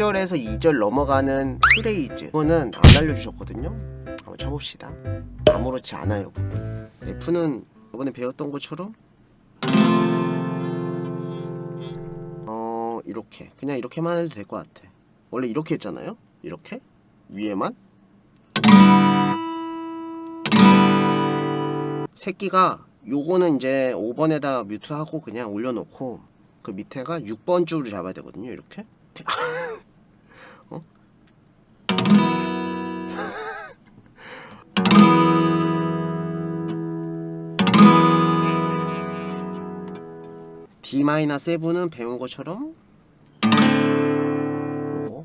1절에서 2절 넘어가는 프레이즈 그거는 안 알려주셨거든요. 한번 쳐봅시다. 아무렇지 않아요 부분 F는 이번에 배웠던 것처럼 어 이렇게. 그냥 이렇게만 해도 될 것 같아. 원래 이렇게 했잖아요? 이렇게? 위에만? 새끼가 요거는 이제 5번에다 뮤트하고 그냥 올려놓고 그 밑에가 6번 줄을 잡아야 되거든요 이렇게 D-7은 배운 것처럼? 요거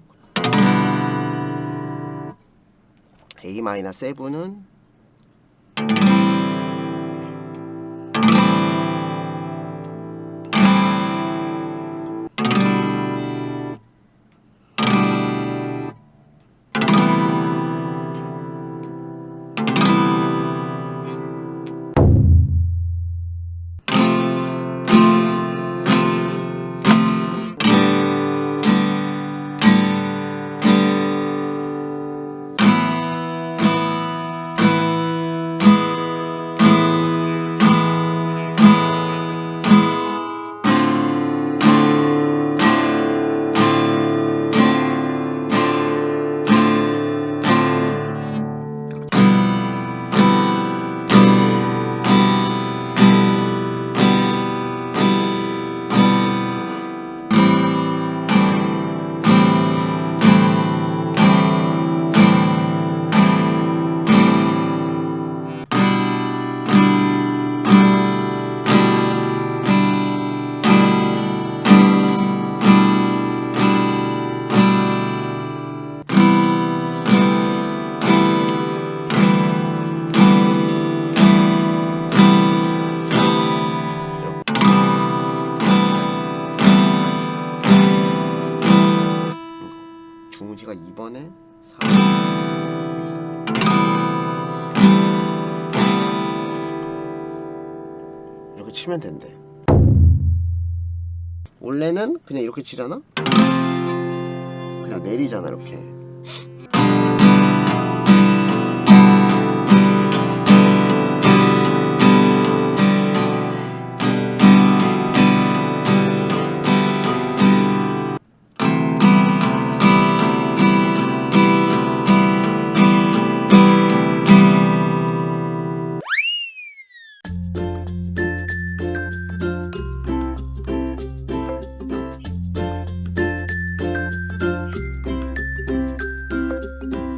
A-7은 중지가 2번에 4 이렇게 치면 된대. 원래는 그냥 이렇게 치잖아? 그냥 내리잖아 이렇게